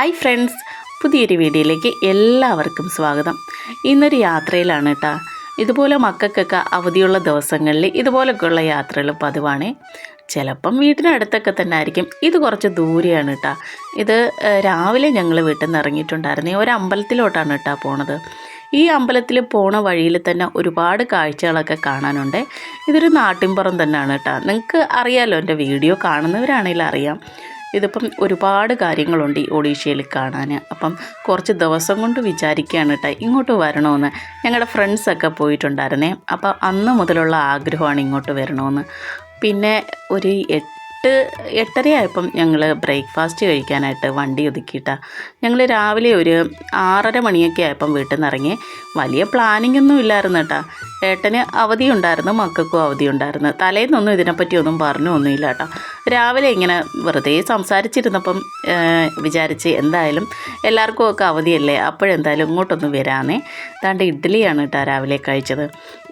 Hi friends. പുതിയൊരു വീഡിയോയിലേക്ക് എല്ലാവർക്കും സ്വാഗതം. ഇന്നൊരു യാത്രയിലാണ് കേട്ടോ ഇതുപോലെ മക്കൾക്കൊക്കെ അവധിയുള്ള ദിവസങ്ങളിൽ ഇതുപോലൊക്കെയുള്ള യാത്രകൾ പതിവാണ്. ചിലപ്പം വീട്ടിനടുത്തൊക്കെ തന്നെ ആയിരിക്കും. ഇത് കുറച്ച് ദൂരെയാണ് കേട്ടോ ഇത് രാവിലെ ഞങ്ങൾ വീട്ടിൽ നിന്ന് ഇറങ്ങിയിട്ടുണ്ടായിരുന്നേ ഒരു അമ്പലത്തിലോട്ടാണ് കേട്ടോ പോണത്. ഈ അമ്പലത്തിൽ പോണ വഴിയിൽ തന്നെ ഒരുപാട് കാഴ്ചകളൊക്കെ കാണാനുണ്ട്. ഇതൊരു നാട്ടിൻപുറം തന്നെയാണ് കേട്ടോ നിങ്ങൾക്ക് അറിയാലോ എന്റെ വീഡിയോ കാണുന്നവരാണെങ്കിൽ അറിയാം. ഇതിപ്പം ഒരുപാട് കാര്യങ്ങളുണ്ട് ഈ ഒഡീഷയിൽ കാണാൻ. അപ്പം കുറച്ച് ദിവസം കൊണ്ട് വിചാരിക്കുകയാണ് കേട്ടോ ഇങ്ങോട്ട് വരണമെന്ന്. ഞങ്ങളുടെ ഫ്രണ്ട്സൊക്കെ പോയിട്ടുണ്ടായിരുന്നേ. അപ്പം അന്ന് മുതലുള്ള ആഗ്രഹമാണ് ഇങ്ങോട്ട് വരണമെന്ന്. പിന്നെ ഒരു എട്ട് എട്ടരയായപ്പം ഞങ്ങൾ ബ്രേക്ക്ഫാസ്റ്റ് കഴിക്കാനായിട്ട് വണ്ടി ഒതുക്കിയിട്ടാ. ഞങ്ങൾ രാവിലെ ഒരു ആറര മണിയൊക്കെ ആയപ്പം വീട്ടിൽ നിന്ന് ഇറങ്ങി വലിയ പ്ലാനിംഗ് ഒന്നും ഇല്ലായിരുന്നു കേട്ടോ ഏട്ടന് അവധി ഉണ്ടായിരുന്നു മക്കൾക്കും അവധി ഉണ്ടായിരുന്നു. തലേന്നൊന്നും ഇതിനെപ്പറ്റി ഒന്നും പറഞ്ഞു പറഞ്ഞൊന്നുമില്ല കേട്ടോ രാവിലെ ഇങ്ങനെ വെറുതെ സംസാരിച്ചിരുന്നപ്പം വിചാരിച്ച് എന്തായാലും എല്ലാവർക്കും ഒക്കെ അവധിയല്ലേ അപ്പോഴെന്തായാലും ഇങ്ങോട്ടൊന്ന് വരാമെന്നേ താണ്ട് ഇഡ്ഡലിയാണ് കേട്ടോ രാവിലെ കഴിച്ചത്.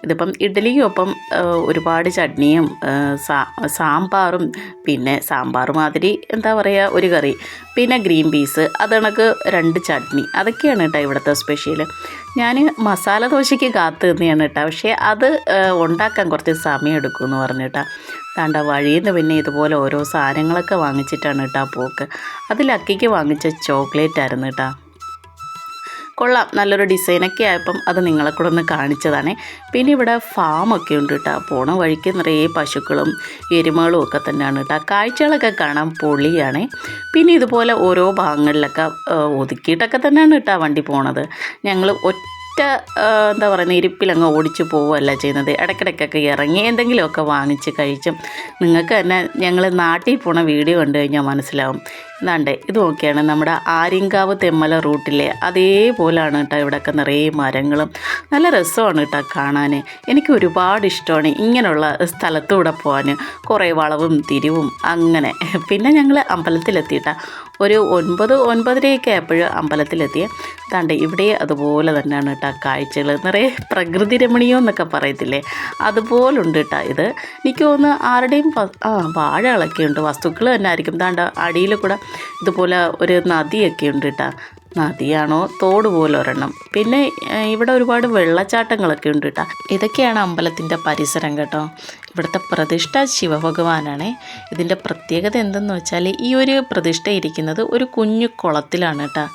ഇതിപ്പം ഇഡ്ഡലിക്കും ഒപ്പം ഒരുപാട് ചട്നിയും സാമ്പാറും പിന്നെ സാമ്പാർ മാതിരി എന്താ പറയുക ഒരു കറി പിന്നെ ഗ്രീൻ പീസ് അതണക്ക് രണ്ട് ചട്നി അതൊക്കെയാണ് കേട്ടോ ഇവിടുത്തെ സ്പെഷ്യൽ ഞാൻ മസാല ദോശയ്ക്ക് കാത്തു നിന്നെയാണ് കേട്ടോ പക്ഷേ അത് ഉണ്ടാക്കാൻ കുറച്ച് സമയം എടുക്കുമെന്ന് പറഞ്ഞു കേട്ടോ താണ്ട വഴിയിൽ നിന്ന് പിന്നെ ഇതുപോലെ ഓരോ സാധനങ്ങളൊക്കെ വാങ്ങിച്ചിട്ടാണ് കേട്ടോ പോക്ക്. അതിൽ അക്കിക്ക് വാങ്ങിച്ച ചോക്ലേറ്റ് ആയിരുന്നു കേട്ടോ കൊള്ളാം നല്ലൊരു ഡിസൈനൊക്കെ ആയപ്പം അത് നിങ്ങളെ കൂടെ ഒന്ന് കാണിച്ചതാണേ. പിന്നെ ഇവിടെ ഫാമൊക്കെ ഉണ്ട് കേട്ടോ പോണ വഴിക്ക് നിറയെ പശുക്കളും എരുമകളും ഒക്കെ തന്നെയാണ് കേട്ടോ കാഴ്ചകളൊക്കെ കാണാൻ പൊളിയാണേ. പിന്നെ ഇതുപോലെ ഓരോ ഭാഗങ്ങളിലൊക്കെ ഒതുക്കിയിട്ടൊക്കെ തന്നെയാണ് കേട്ടോ വണ്ടി പോണത്. ഞങ്ങൾ ഒറ്റ ആ, എന്താ പറയുന്നത് ഇരിപ്പിലങ്ങ് ഓടിച്ചു പോവുകയല്ല ചെയ്യുന്നത്. ഇടയ്ക്കിടയ്ക്കൊക്കെ ഇറങ്ങി എന്തെങ്കിലുമൊക്കെ വാങ്ങിച്ച് കഴിച്ചും. നിങ്ങൾക്ക് തന്നെ ഞങ്ങൾ നാട്ടിൽ പോണ വീഡിയോ കണ്ടു കഴിഞ്ഞാൽ മനസ്സിലാവും. എന്നാണ്ടേ ഇത് നോക്കിയാണ് നമ്മുടെ ആര്യങ്കാവ് തെമ്മല റൂട്ടിലെ അതേപോലാണ് കേട്ടോ ഇവിടെയൊക്കെ നിറയെ മരങ്ങളും. നല്ല രസമാണ് കേട്ടോ കാണാൻ എനിക്ക് ഒരുപാട് ഇഷ്ടമാണ് ഇങ്ങനെയുള്ള സ്ഥലത്തൂടെ പോകാൻ കുറേ വളവും തിരിവും അങ്ങനെ. പിന്നെ ഞങ്ങൾ അമ്പലത്തിലെത്തിയിട്ടാണ് ഒരു ഒൻപത് ഒൻപതരയൊക്കെ ആയപ്പോഴും അമ്പലത്തിലെത്തിയ താണ്ട് ഇവിടെ അതുപോലെ തന്നെയാണ് കേട്ടോ കാഴ്ചകൾ നിറയെ പ്രകൃതി രമണീയം എന്നൊക്കെ പറയത്തില്ലേ? അതുപോലുണ്ട് കേട്ടോ ഇത്. എനിക്ക് തോന്നുന്നു ആരുടെയും ആ വാഴകളൊക്കെ ഉണ്ട്. വസ്തുക്കൾ തന്നെ ആയിരിക്കും താണ്ട അടിയിൽ കൂടെ ഇതുപോലെ ഒരു നദിയൊക്കെ ഉണ്ട് കേട്ടോ നദിയാണോ? തോട് പോലെ ഒരെണ്ണം. പിന്നെ ഇവിടെ ഒരുപാട് വെള്ളച്ചാട്ടങ്ങളൊക്കെ ഉണ്ട് കേട്ടോ ഇതൊക്കെയാണ് അമ്പലത്തിന്റെ പരിസരം കേട്ടോ. ഇവിടുത്തെ പ്രതിഷ്ഠ ശിവഭഗവാനാണ്. ഇതിന്റെ പ്രത്യേകത എന്തെന്ന് വെച്ചാൽ ഈ ഒരു പ്രതിഷ്ഠ ഇരിക്കുന്നത് ഒരു കുഞ്ഞു കുളത്തിലാണ് കേട്ടോ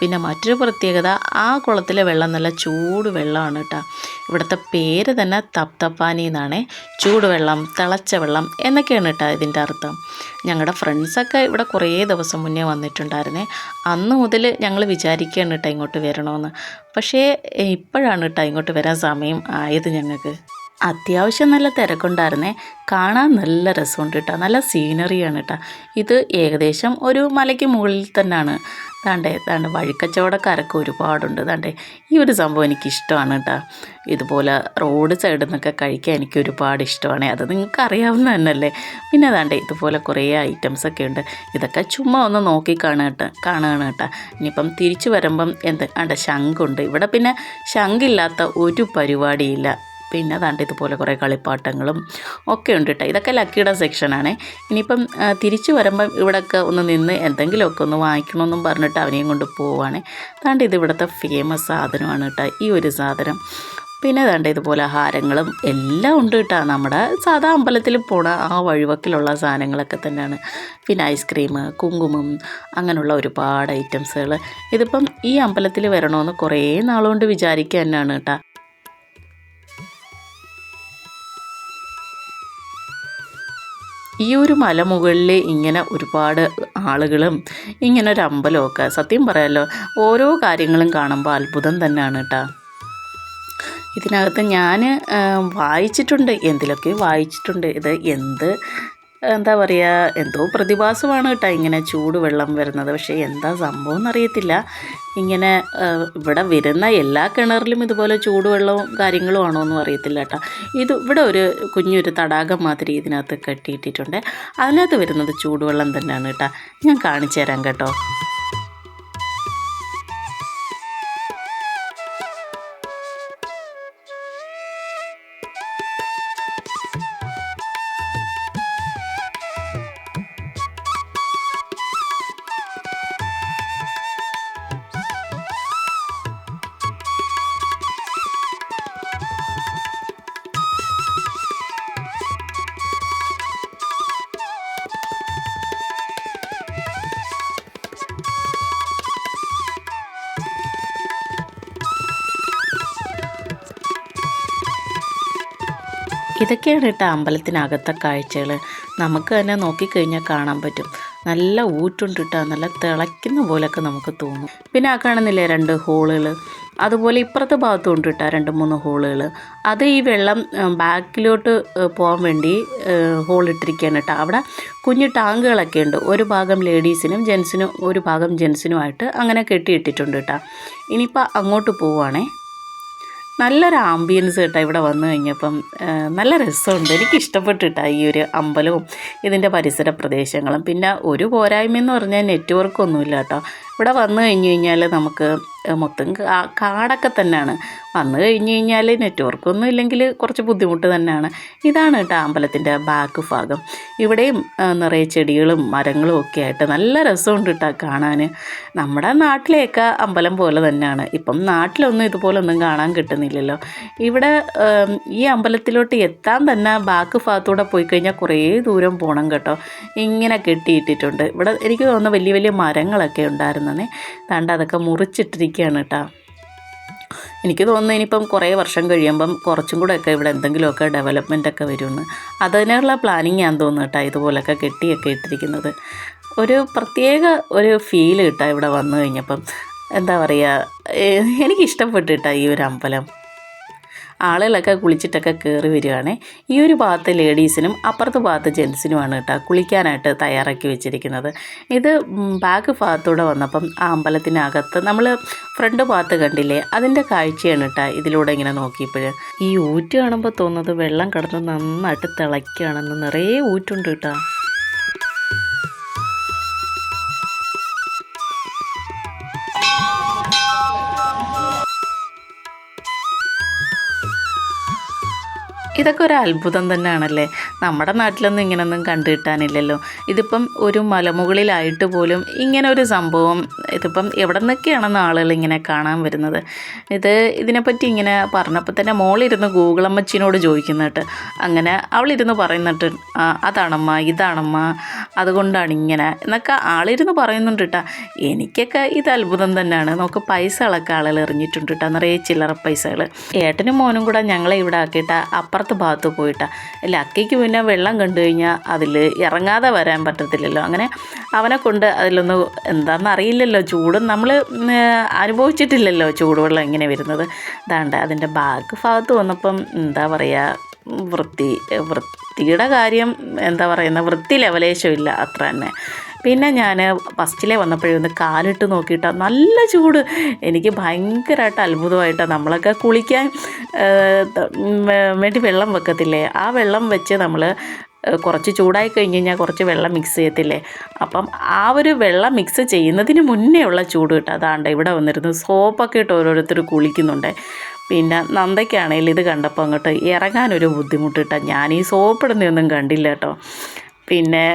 പിന്നെ മറ്റൊരു പ്രത്യേകത ആ കുളത്തിലെ വെള്ളം നല്ല ചൂട് വെള്ളമാണ് കേട്ടോ. ഇവിടുത്തെ പേര് തന്നെ തപ്തപ്പാനി എന്നാണ്. ചൂടുവെള്ളം തിളച്ച വെള്ളം എന്നൊക്കെയാണ് കേട്ടോ ഇതിന്റെ അർത്ഥം. ഞങ്ങളുടെ ഫ്രണ്ട്സൊക്കെ ഇവിടെ കുറേ ദിവസം മുന്നേ വന്നിട്ടുണ്ടായിരുന്നേ. അന്ന് മുതൽ ഞങ്ങൾ വിചാരിക്കുകയാണ് കേട്ടോ ഇങ്ങോട്ട് വരണമെന്ന്. പക്ഷേ ഇപ്പോഴാണ് കേട്ടോ ഇങ്ങോട്ട് വരാൻ സമയം ആയത് ഞങ്ങൾക്ക്. അത്യാവശ്യം നല്ല തിരക്കുണ്ടായിരുന്നേ. കാണാൻ നല്ല രസമുണ്ട് കേട്ടോ. നല്ല സീനറിയാണ് കേട്ടോ. ഇത് ഏകദേശം ഒരു മലയ്ക്ക് മുകളിൽ തന്നെയാണ്. താണ്ടേ താണ്ട് വഴിക്കച്ചവടക്കാരൊക്കെ ഒരുപാടുണ്ട്. താണ്ടേ ഈ ഒരു സംഭവം എനിക്ക് ഇഷ്ടമാണ് കേട്ടോ ഇതുപോലെ റോഡ് സൈഡിൽ നിന്നൊക്കെ കഴിക്കാൻ എനിക്ക് ഒരുപാട് ഇഷ്ടമാണ്. അത് നിങ്ങൾക്ക് അറിയാവുന്ന തന്നെയല്ലേ? പിന്നെ അതാണ്ടേ ഇതുപോലെ കുറേ ഐറ്റംസ് ഒക്കെ ഉണ്ട്. ഇതൊക്കെ ചുമ്മാ ഒന്ന് നോക്കി കാണുക കാണുകയാണ് കേട്ടോ ഇനിയിപ്പം തിരിച്ചു വരുമ്പം എന്ത് ആണ്ട ശംഖുണ്ട്. ഇവിടെ പിന്നെ ശംഖില്ലാത്ത ഒരു പരിപാടിയില്ല. പിന്നെ അതാണ്ട് ഇതുപോലെ കുറേ കളിപ്പാട്ടങ്ങളും ഒക്കെ ഉണ്ട് കേട്ടോ ഇതൊക്കെ ലക്കിയുടെ സെക്ഷനാണ് ഇനിയിപ്പം തിരിച്ചു വരുമ്പം ഇവിടെയൊക്കെ ഒന്ന് നിന്ന് എന്തെങ്കിലുമൊക്കെ ഒന്ന് വാങ്ങിക്കണമെന്നും പറഞ്ഞിട്ട് അവനെയും കൊണ്ട് പോവുകയാണ് അതാണ്ട് ഇത് ഇവിടുത്തെ ഫേമസ് സാധനമാണ് കേട്ടോ ഈ ഒരു സാധനം. പിന്നെ ദാണ്ട് ഇതുപോലെ ഹാരങ്ങളും എല്ലാം ഉണ്ട് കേട്ടോ നമ്മുടെ സാധാ അമ്പലത്തിൽ പോണ ആ വഴിവക്കിലുള്ള സാധനങ്ങളൊക്കെ തന്നെയാണ്. പിന്നെ ഐസ്ക്രീം കുങ്കുമം അങ്ങനെയുള്ള ഒരുപാട് ഐറ്റംസുകൾ ഇതിപ്പം ഈ അമ്പലത്തിൽ വരണമെന്ന് കുറേ നാളുകൊണ്ട് വിചാരിക്കുക തന്നെയാണ് കേട്ടോ ഈ ഒരു മലമുകളിൽ ഇങ്ങനെ ഒരുപാട് ആളുകളും ഇങ്ങനെ ഒരു അമ്പലമൊക്കെ സത്യം പറയാലോ ഓരോ കാര്യങ്ങളും കാണുമ്പോൾ അത്ഭുതം തന്നെയാണ് കേട്ടോ. ഇതിനകത്ത് ഞാൻ വായിച്ചിട്ടുണ്ട്. എന്തിലൊക്കെ വായിച്ചിട്ടുണ്ട്? ഇത് എന്ത് എന്താ പറയുക എന്തോ പ്രതിഭാസമാണ് കേട്ടോ ഇങ്ങനെ ചൂടുവെള്ളം വരുന്നത്. പക്ഷേ എന്താ സംഭവം എന്നറിയത്തില്ല. ഇങ്ങനെ ഇവിടെ വരുന്ന എല്ലാ കിണറിലും ഇതുപോലെ ചൂടുവെള്ളവും കാര്യങ്ങളും ആണോ എന്നും അറിയത്തില്ല കേട്ടോ ഇത് ഇവിടെ ഒരു കുഞ്ഞൊരു തടാകം മാതിരി ഇതിനകത്ത് കെട്ടിയിട്ടിട്ടുണ്ട്. അതിനകത്ത് വരുന്നത് ചൂടുവെള്ളം തന്നെയാണ് കേട്ടോ ഞാൻ കാണിച്ചു തരാം കേട്ടോ. ഇതൊക്കെയാണ് കേട്ടോ അമ്പലത്തിനകത്തെ കാഴ്ചകൾ നമുക്ക് തന്നെ നോക്കിക്കഴിഞ്ഞാൽ കാണാൻ പറ്റും. നല്ല ഊറ്റുണ്ട് കേട്ടോ. നല്ല തിളയ്ക്കുന്ന പോലെയൊക്കെ നമുക്ക് തോന്നും. പിന്നെ ആ കാണുന്നില്ലേ രണ്ട് ഹോളുകൾ അതുപോലെ ഇപ്പുറത്തെ ഭാഗത്തും ഉണ്ട് കേട്ടോ രണ്ട് മൂന്ന് ഹോളുകൾ അത് ഈ വെള്ളം ബാക്കിലോട്ട് പോകാൻ വേണ്ടി ഹോൾ ഇട്ടിരിക്കുകയാണ് കേട്ടോ. അവിടെ കുഞ്ഞു ടാങ്കുകളൊക്കെ ഉണ്ട്. ഒരു ഭാഗം ലേഡീസിനും ജെൻസിനും ഒരു ഭാഗം ജെൻസിനുമായിട്ട് അങ്ങനെ കെട്ടിയിട്ടിട്ടുണ്ട് കേട്ടോ. ഇനിയിപ്പോൾ അങ്ങോട്ട് പോവുകയാണേ നല്ലൊരു ആംബിയൻസ് കേട്ടോ ഇവിടെ വന്നു കഴിഞ്ഞപ്പം. നല്ല രസമുണ്ട്. എനിക്ക് കേട്ടോ ഈ ഒരു അമ്പലവും ഇതിന്റെ പരിസര പ്രദേശങ്ങളും. പിന്നെ ഒരു പോരായ്മയെന്ന് പറഞ്ഞാൽ നെറ്റ്വർക്കൊന്നുമില്ല കേട്ടോ. ഇവിടെ വന്നു കഴിഞ്ഞ് കഴിഞ്ഞാൽ നമുക്ക് മൊത്തം കാടൊക്കെ തന്നെയാണ് വന്നു കഴിഞ്ഞ് കഴിഞ്ഞാൽ നെറ്റ്വർക്ക് ഒന്നും ഇല്ലെങ്കിൽ കുറച്ച് ബുദ്ധിമുട്ട് തന്നെയാണ് ഇതാണ് കേട്ടോ അമ്പലത്തിന്റെ ബാക്ക് ഭാഗം. ഇവിടെയും നിറയെ ചെടികളും മരങ്ങളും ഒക്കെ ആയിട്ട് നല്ല രസമുണ്ട് കേട്ടോ കാണാൻ നമ്മുടെ നാട്ടിലെയൊക്കെ അമ്പലം പോലെ തന്നെയാണ് ഇപ്പം നാട്ടിലൊന്നും ഇതുപോലൊന്നും കാണാൻ കിട്ടുന്നില്ലല്ലോ. ഇവിടെ ഈ അമ്പലത്തിലോട്ട് എത്താൻ തന്നെ ബാക്ക് ഭാഗത്തൂടെ പോയി കഴിഞ്ഞാൽ കുറേ ദൂരം പോകണം കേട്ടോ. ഇങ്ങനെ കെട്ടിയിട്ടിട്ടുണ്ട്. ഇവിടെ എനിക്ക് തോന്നുന്നു വലിയ വലിയ മരങ്ങളൊക്കെ ഉണ്ടായിരുന്നേ. താണ്ട് അതൊക്കെ മുറിച്ചിട്ടിരിക്കുകയാണ് കേട്ടോ. എനിക്ക് തോന്നുന്നു ഇനിയിപ്പം കുറേ വർഷം കഴിയുമ്പം കുറച്ചും കൂടെ ഒക്കെ ഇവിടെ എന്തെങ്കിലുമൊക്കെ ഡെവലപ്മെന്റ് ഒക്കെ വരുമെന്ന്. അതിനുള്ള പ്ലാനിങ് ഞാൻ തോന്നുന്നു കേട്ടോ ഇതുപോലൊക്കെ കെട്ടിയൊക്കെ ഇട്ടിരിക്കുന്നത്. ഒരു പ്രത്യേക ഒരു ഫീൽ കിട്ടാം ഇവിടെ വന്നു കഴിഞ്ഞപ്പം. എന്താ പറയുക എനിക്ക് ഇഷ്ടപ്പെട്ടു കേട്ടോ ഈ ഒരു അമ്പലം. ആളുകളൊക്കെ കുളിച്ചിട്ടൊക്കെ കയറി വരികയാണേ. ഈ ഒരു ഭാഗത്ത് ലേഡീസിനും അപ്പുറത്ത് ഭാഗത്ത് ജെൻസിനുമാണ് കേട്ടോ കുളിക്കാനായിട്ട് തയ്യാറാക്കി വെച്ചിരിക്കുന്നത്. ഇത് ബാക്ക് ഭാഗത്തൂടെ വന്നപ്പം ആ അമ്പലത്തിനകത്ത് നമ്മൾ ഫ്രണ്ട് ഭാഗത്ത് കണ്ടില്ലേ? അതിന്റെ കാഴ്ചയാണ് കേട്ടോ ഇതിലൂടെ ഇങ്ങനെ നോക്കിയപ്പോൾ ഈ ഊറ്റ് കാണുമ്പോൾ തോന്നുന്നത് വെള്ളം കിടന്ന് നന്നായിട്ട് തിളയ്ക്കുകയാണെന്ന് നിറയെ ഊറ്റുണ്ട് കേട്ടോ. ഇതൊക്കെ ഒരു അത്ഭുതം തന്നെയാണല്ലേ? നമ്മുടെ നാട്ടിലൊന്നും ഇങ്ങനൊന്നും കണ്ടു കിട്ടാനില്ലല്ലോ ഇതിപ്പം ഒരു മലമുകളിലായിട്ട് പോലും ഇങ്ങനെ ഒരു സംഭവം ഇതിപ്പം എവിടെ നിന്നൊക്കെയാണെന്ന് ആളുകൾ ഇങ്ങനെ കാണാൻ വരുന്നത്. ഇത് ഇതിനെപ്പറ്റി ഇങ്ങനെ പറഞ്ഞപ്പോൾ തന്നെ മോളിരുന്ന് ഗൂഗിളമ്മച്ചിനോട് ചോദിക്കുന്നിട്ട് അങ്ങനെ അവളിരുന്ന് പറയുന്നിട്ട് "ആ, അതാണമ്മ ഇതാണമ്മ അതുകൊണ്ടാണ് ഇങ്ങനെ എന്നൊക്കെ ആളിരുന്ന് പറയുന്നുണ്ട് കേട്ടോ. എനിക്കൊക്കെ ഇത് അത്ഭുതം തന്നെയാണ്. നമുക്ക് പൈസകളൊക്കെ ആളുകൾ എറിഞ്ഞിട്ടുണ്ട് കേട്ടോ നിറയെ ചില്ലറ പൈസകൾ ഏട്ടനും മോനും കൂടെ ഞങ്ങളെ ഇവിടെ ആക്കിയിട്ട് അപ്പുറത്ത് ഭാഗത്ത് പോയിട്ടാ. അക്കയ്ക്ക് പിന്നെ വെള്ളം കണ്ടു കഴിഞ്ഞാൽ അതിൽ ഇറങ്ങാതെ വരാൻ പറ്റത്തില്ലല്ലോ. അങ്ങനെ അവനെ കൊണ്ട് അതിലൊന്ന് എന്താണെന്ന് അറിയില്ലല്ലോ ചൂടും നമ്മൾ അനുഭവിച്ചിട്ടില്ലല്ലോ ചൂടുവെള്ളം എങ്ങനെ വരുന്നത്. അതാണ്ട് അതിന്റെ ബാക്ക് ഭാഗത്ത് വന്നപ്പം എന്താ പറയുക വൃത്തി വൃത്തിയുടെ കാര്യം എന്താ പറയുന്ന വൃത്തി ലെവലേശമില്ല അത്ര തന്നെ. പിന്നെ ഞാൻ ഫസ്റ്റിലെ വന്നപ്പോഴൊന്ന് കാലിട്ട് നോക്കിയിട്ട് നല്ല ചൂട്. എനിക്ക് ഭയങ്കരമായിട്ട് അത്ഭുതമായിട്ടാണ് നമ്മളൊക്കെ കുളിക്കാൻ വേണ്ടി വെള്ളം വെക്കത്തില്ലേ? ആ വെള്ളം വെച്ച് നമ്മൾ കുറച്ച് ചൂടായി കഴിഞ്ഞ് കഴിഞ്ഞാൽ കുറച്ച് വെള്ളം മിക്സ് ചെയ്യത്തില്ലേ? അപ്പം ആ ഒരു വെള്ളം മിക്സ് ചെയ്യുന്നതിന് മുന്നേ ഉള്ള ചൂട് കിട്ടും. അതാണ്ട് ഇവിടെ വന്നിരുന്നു. സോപ്പൊക്കെ ഇട്ട് ഓരോരുത്തർ കുളിക്കുന്നുണ്ട്. പിന്നെ നന്ദയ്ക്കാണെങ്കിൽ ഇത് കണ്ടപ്പോൾ അങ്ങോട്ട് ഇറങ്ങാനൊരു ബുദ്ധിമുട്ട് കിട്ടാം. ഞാൻ ഈ സോപ്പിടുന്നൊന്നും കണ്ടില്ല കേട്ടോ. പിന്നെ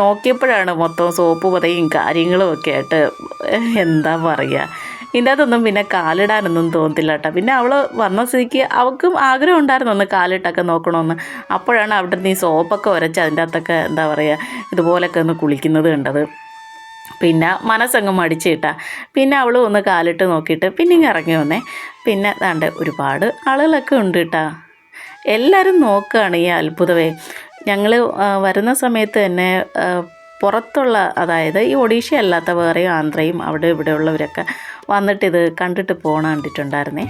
നോക്കിയപ്പോഴാണ് മൊത്തം സോപ്പ് പതയും കാര്യങ്ങളും ഒക്കെ ആയിട്ട് എന്താ പറയുക ഇതിന്റെ അകത്തൊന്നും പിന്നെ കാലിടാനൊന്നും തോന്നത്തില്ല കേട്ടോ. പിന്നെ അവൾ വന്ന സ്ഥിതിക്ക് അവൾക്കും ആഗ്രഹം ഉണ്ടായിരുന്നു ഒന്ന് കാലിട്ടൊക്കെ നോക്കണമെന്ന് അപ്പോഴാണ് അവിടെ ഈ സോപ്പൊക്കെ ഉരച്ച് അതിന്റെ അകത്തൊക്കെ എന്താ പറയുക ഇതുപോലൊക്കെ ഒന്ന് കുളിക്കുന്നത് കണ്ടത്. പിന്നെ മനസ്സങ്ങ് മടിച്ചിട്ടാ പിന്നെ അവൾ ഒന്ന് കാലിട്ട് നോക്കിയിട്ട് പിന്നെ ഇങ്ങ് ഇറങ്ങി വന്നേ. പിന്നെ ദാണ്ട് ഒരുപാട് ആളുകളൊക്കെ ഉണ്ട് കേട്ടാ. എല്ലാവരും നോക്കുകയാണ് ഈ അത്ഭുതമേ ഞങ്ങൾ വരുന്ന സമയത്ത് തന്നെ പുറത്തുള്ള അതായത് ഈ ഒഡീഷ അല്ലാത്ത വേറെ ആന്ധ്രയും അവിടെ ഇവിടെ ഉള്ളവരൊക്കെ വന്നിട്ട് ഇത് കണ്ടിട്ട് പോകണ കണ്ടിട്ടുണ്ടായിരുന്നേ.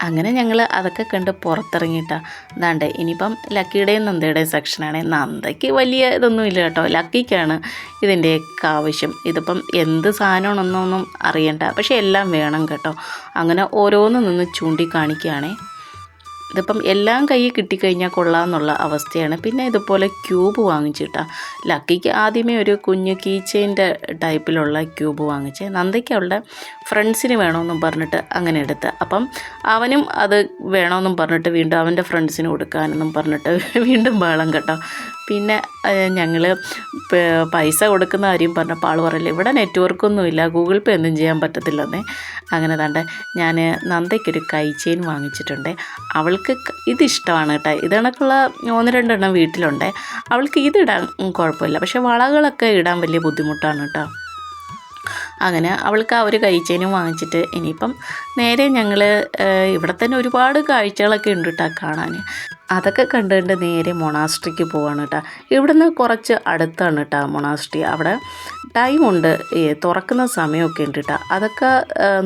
അങ്ങനെ ഞങ്ങൾ അതൊക്കെ കണ്ട് പുറത്തിറങ്ങിയിട്ടാണ് അതാണ്ട് ഇനിയിപ്പം ലക്കിയുടെയും നന്ദയുടെയും സെക്ഷനാണ്. നന്ദയ്ക്ക് വലിയ ഇതൊന്നും ഇല്ല കേട്ടോ. ലക്കിക്കാണ് ഇതിന്റെയൊക്കെ ആവശ്യം. ഇതിപ്പം എന്ത് സാധനമാണെന്നൊന്നും അറിയണ്ട. പക്ഷേ എല്ലാം വേണം കേട്ടോ. അങ്ങനെ ഓരോന്ന് നിന്ന് ചൂണ്ടിക്കാണിക്കുകയാണേ. ഇതിപ്പം എല്ലാം കയ്യിൽ കിട്ടിക്കഴിഞ്ഞാൽ കൊള്ളാമെന്നുള്ള അവസ്ഥയാണ്. പിന്നെ ഇതുപോലെ ക്യൂബ് വാങ്ങിച്ചിട്ടാ. ലക്കിക്ക് ആദ്യമേ ഒരു കുഞ്ഞ് കീച്ചെയിന്റെ ടൈപ്പിലുള്ള ക്യൂബ് വാങ്ങിച്ച്. നന്ദയ്ക്ക് അവളുടെ ഫ്രണ്ട്സിന് വേണമെന്നും പറഞ്ഞിട്ട് അങ്ങനെ എടുത്ത്. അപ്പം അവനും അത് വേണമെന്നും പറഞ്ഞിട്ട് വീണ്ടും അവന്റെ ഫ്രണ്ട്സിന് കൊടുക്കാനെന്നും പറഞ്ഞിട്ട് വീണ്ടും ബഹളം കേട്ടോ. പിന്നെ ഞങ്ങൾ പൈസ കൊടുക്കുന്ന കാര്യം പറഞ്ഞപ്പോൾ ആൾ പറയില്ല ഇവിടെ നെറ്റ്വർക്കൊന്നുമില്ല ഗൂഗിൾ പേ ഒന്നും ചെയ്യാൻ പറ്റത്തില്ലെന്നേ. അങ്ങനെ തണ്ട് ഞാൻ നന്ദയ്ക്കൊരു കൈ ചെയിൻ വാങ്ങിച്ചിട്ടുണ്ട്. അവൾക്ക് ഇതിഷ്ടമാണ് കേട്ടോ. ഇതണക്കുള്ള ഒന്ന് രണ്ടെണ്ണം വീട്ടിലുണ്ട്. അവൾക്ക് ഇതിടാൻ കുഴപ്പമില്ല. പക്ഷേ വളകളൊക്കെ ഇടാൻ വലിയ ബുദ്ധിമുട്ടാണ് കേട്ടോ. അങ്ങനെ അവൾക്ക് ആ ഒരു കൈച്ചേനും വാങ്ങിച്ചിട്ട് ഇനിയിപ്പം നേരെ ഞങ്ങൾ ഇവിടെ തന്നെ ഒരുപാട് കാഴ്ചകളൊക്കെ ഉണ്ട് കേട്ടോ കാണാൻ അതൊക്കെ കണ്ടുകൊണ്ട് നേരെ മൊണാസ്ട്രിക്ക് പോവാണ് കേട്ടോ. ഇവിടുന്ന് കുറച്ച് അടുത്താണ് കേട്ടോ മൊണാസ്ട്രി. അവിടെ ടൈമുണ്ട് തുറക്കുന്ന സമയമൊക്കെ ഉണ്ട് കേട്ടോ. അതൊക്കെ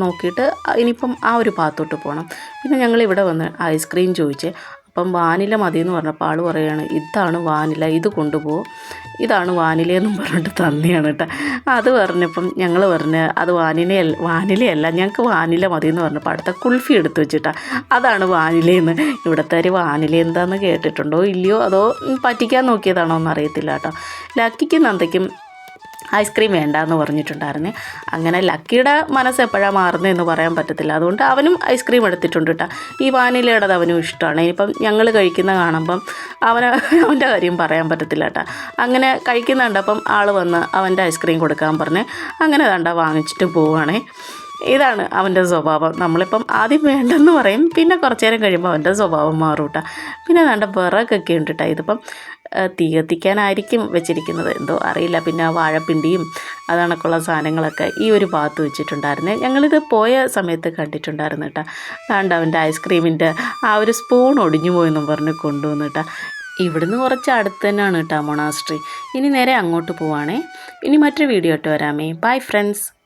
നോക്കിയിട്ട് ഇനിയിപ്പം ആ ഒരു ഭാഗത്തോട്ട് പോകണം പിന്നെ ഞങ്ങൾ ഇവിടെ വന്ന് ഐസ്ക്രീം ചോദിച്ച്. അപ്പം വാനില മതി എന്ന് പറഞ്ഞപ്പോൾ ആൾ പറയുകയാണ് ഇതാണ് വാനില ഇത് കൊണ്ടുപോകും ഇതാണ് വാനിലയെന്നും പറഞ്ഞിട്ട് തന്നെയാണ് കേട്ടോ. അത് പറഞ്ഞപ്പം ഞങ്ങൾ പറഞ്ഞ് അത് വാനിലയല്ല വാനിലയല്ല ഞങ്ങൾക്ക് വാനില മതി എന്ന് പറഞ്ഞപ്പോൾ അടുത്ത കുൽഫി എടുത്ത് വെച്ചിട്ടാ. അതാണ് വാനിലയെന്ന്. ഇവിടുത്തെ ഒരു വാനില എന്താണെന്ന് കേട്ടിട്ടുണ്ടോ ഇല്ലയോ അതോ പറ്റിക്കാൻ നോക്കിയതാണോ എന്ന് അറിയത്തില്ല കേട്ടോ. ലക്കിക്കും നന്ദയ്ക്കും ഐസ്ക്രീം വേണ്ട എന്ന് പറഞ്ഞിട്ടുണ്ടായിരുന്നേ. അങ്ങനെ ലക്കിയുടെ മനസ്സ് എപ്പോഴാണ് മാറുന്നതെന്ന് പറയാൻ പറ്റത്തില്ല. അതുകൊണ്ട് അവനും ഐസ്ക്രീം എടുത്തിട്ടുണ്ട് കേട്ടോ ഈ വാനിലയുടേത് അവനും ഇഷ്ടമാണ്. ഇനിയിപ്പം ഞങ്ങൾ കഴിക്കുന്ന കാണുമ്പം അവന് അവന്റെ കാര്യം പറയാൻ പറ്റത്തില്ല കേട്ടോ അങ്ങനെ കഴിക്കുന്നുണ്ടപ്പം ആൾ വന്ന് അവന്റെ ഐസ്ക്രീം കൊടുക്കാൻ പറഞ്ഞ് അങ്ങനെ കണ്ട വാങ്ങിച്ചിട്ട് പോവുകയാണേ ഇതാണ് അവന്റെ സ്വഭാവം. നമ്മളിപ്പം ആദ്യം വേണ്ടെന്ന് പറയും. പിന്നെ കുറച്ച് നേരം കഴിയുമ്പോൾ അവന്റെ സ്വഭാവം മാറും കേട്ടോ പിന്നെ വേണ്ട വിറകൊക്കെ ഉണ്ട് കേട്ടോ ഇതിപ്പം തീ കത്തിക്കാനായിരിക്കും വെച്ചിരിക്കുന്നത്. എന്തോ അറിയില്ല. പിന്നെ ആ വാഴപ്പിണ്ടിയും അതണക്കുള്ള സാധനങ്ങളൊക്കെ ഈ ഒരു ഭാഗത്ത് വെച്ചിട്ടുണ്ടായിരുന്നേ. ഞങ്ങളിത് പോയ സമയത്ത് കണ്ടിട്ടുണ്ടായിരുന്നു കേട്ടോ. അതുകൊണ്ട് അവന്റെ ഐസ്ക്രീമിന്റെ ആ ഒരു സ്പൂൺ ഒടിഞ്ഞു പോയെന്നും പറഞ്ഞ് കൊണ്ടുവന്നു കേട്ടോ. ഇവിടുന്ന് കുറച്ച് അടുത്ത് തന്നെയാണ് കേട്ടോ മൊണാസ്ട്രി. ഇനി നേരെ അങ്ങോട്ട് പോവാണേ. ഇനി മറ്റൊരു വീഡിയോ ഇട്ട് വരാമേ. Bye friends